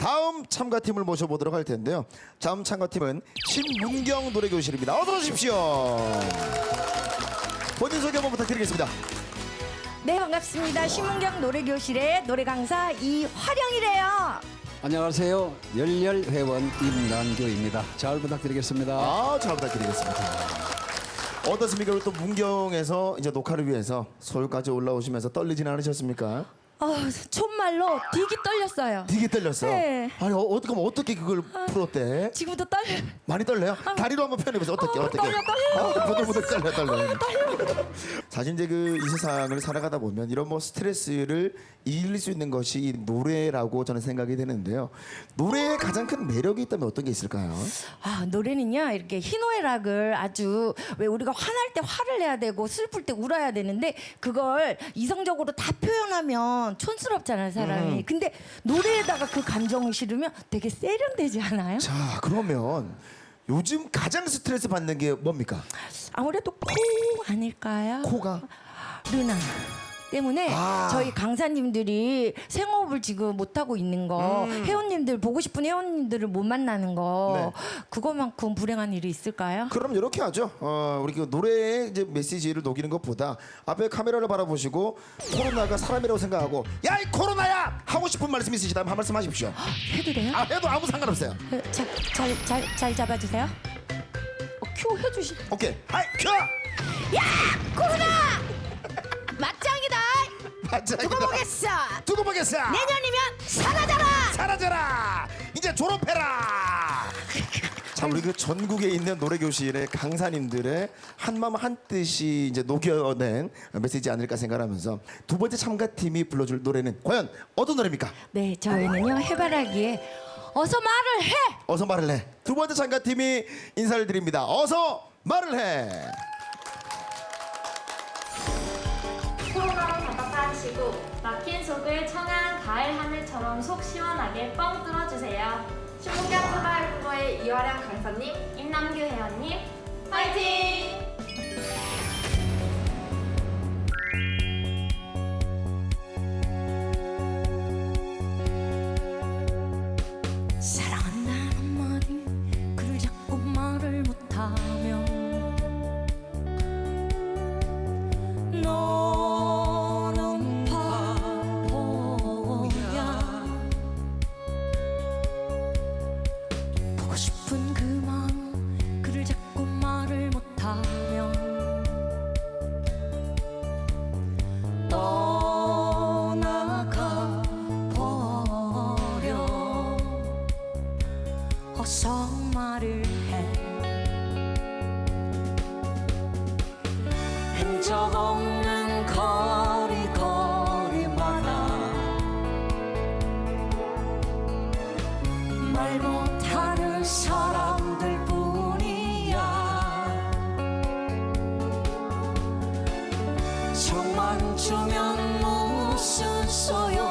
다음 참가팀을 모셔보도록 할 텐데요. 다음 참가팀은 신문경 노래교실입니다. 어서 오십시오. 본인 소개 한번 부탁드리겠습니다. 네 반갑습니다. 신문경 노래교실의 노래 강사 이화령이래요. 안녕하세요. 열렬 회원 임난교입니다. 잘 부탁드리겠습니다. 아, 잘 부탁드리겠습니다. 어떻습니까? 우리 또 문경에서 이제 녹화를 위해서 서울까지 올라오시면서 떨리진 않으셨습니까? 아 촌말로 되게 떨렸어요. 되게 떨렸어. 네. 아니 어, 어떻게 어떻게 그걸 풀었대? 지금도 떨려. 많이 떨려요? 다리로 한번 표현해 보세요. 어떻게 어, 어떻게? 떨려, 떨려. 어, 보들보들 떨려 떨려. 사실 이제 그 이 세상을 살아가다 보면 이런 뭐 스트레스를 이길 수 있는 것이 이 노래라고 저는 생각이 되는데요. 노래의 가장 큰 매력이 있다면 어떤 게 있을까요? 아 노래는요 이렇게 희노애락을 아주 왜 우리가 화날 때 화를 내야 되고 슬플 때 울어야 되는데 그걸 이성적으로 다 표현하면 촌스럽잖아요 사람이. 근데 노래에다가 그 감정을 실으면 되게 세련되지 않아요? 자 그러면 요즘 가장 스트레스 받는 게 뭡니까? 아무래도 코 아닐까요? 코가 르나 때문에 아. 저희 강사님들이 생업을 지금 못 하고 있는 거 음. 회원님들 보고 싶은 회원님들을 못 만나는 거 그거만큼 불행한 일이 있을까요? 그럼 이렇게 하죠. 어, 우리 그 노래의 이제 메시지를 녹이는 것보다 앞에 카메라를 바라보시고 코로나가 사람이라고 생각하고 야 이 코로나야 하고 싶은 말씀 있으시다면 한 말씀 하십시오. 해도 돼요? 아 해도 아무 상관없어요. 잘잘 잘 잘 잡아주세요. 어, 큐 해주시. 오케이. 하이 큐. 코로나 맞짱 두고 보겠어. 두고 보겠어. 내년이면 사라져라. 사라져라. 이제 졸업해라. 자 우리 그 전국에 있는 노래 교실의 강사님들의 한마음 한 뜻이 이제 녹여낸 메시지 아닐까 생각하면서 두 번째 참가팀이 불러줄 노래는 과연 어떤 노래입니까? 네 저희는요 해바라기에 어서 말을 해. 어서 말을 해. 두 번째 참가팀이 인사를 드립니다. 어서 말을 해. 코로나 시국 막힌 속을 청한 가을 하늘처럼 속 시원하게 뻥 뚫어주세요. 신문경 사발부의 이화량 강사님, 임남규 회원님, 화이팅! 어서 말을 해. 흔적 없는 거리 거리마다 말 못하는 사람들 뿐이야. 정만 주면 무슨 소용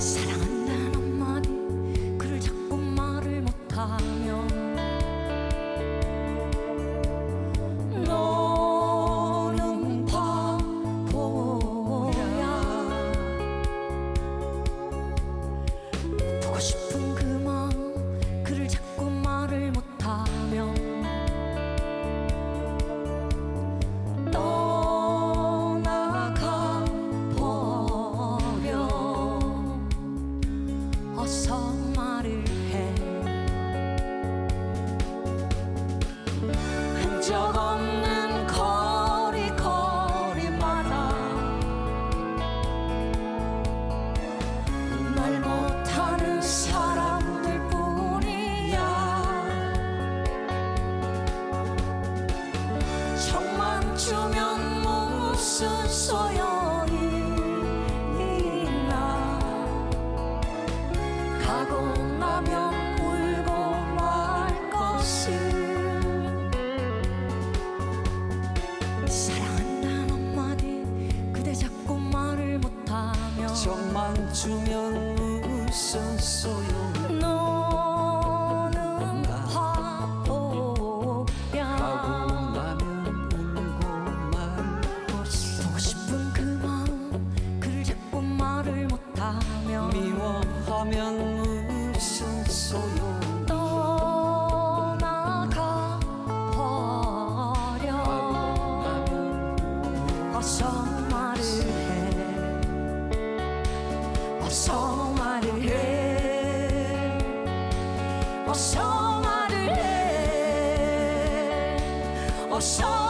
사랑 소용이 있나? 가고 나면 울고 말 것을. 사랑한다는 한마디 그대 자꾸 말을 못하며 주면 미워하면 무슨 소용 떠나가 버려. 어서 말을 해. 어서 말을 해. 어서 말을 해. 어서